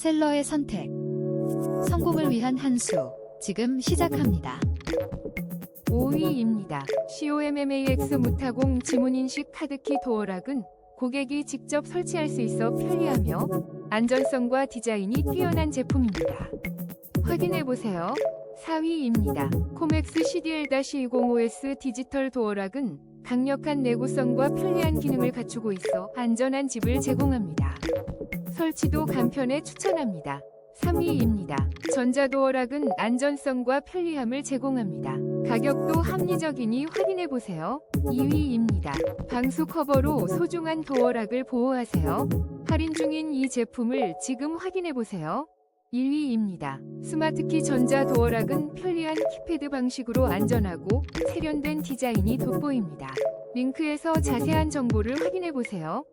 셀러의 선택. 성공을 위한 한 수. 지금 시작합니다. 5위입니다. COMMAX 무타공 지문인식 카드키 도어락은 고객이 직접 설치할 수 있어 편리하며 안전성과 디자인이 뛰어난 제품입니다. 확인해보세요. 4위입니다. 코맥스 CDL-205S 디지털 도어락은 강력한 내구성과 편리한 기능을 갖추고 있어 안전한 집을 제공합니다. 설치도 간편해 추천합니다. 3위입니다. 전자도어락은 안전성과 편리함을 제공합니다. 가격도 합리적이니 확인해보세요. 2위입니다. 방수 커버로 소중한 도어락을 보호하세요. 할인 중인 이 제품을 지금 확인해보세요. 1위입니다. 스마트키 전자 도어락은 편리한 키패드 방식으로 안전하고 세련된 디자인이 돋보입니다. 링크에서 자세한 정보를 확인해 보세요.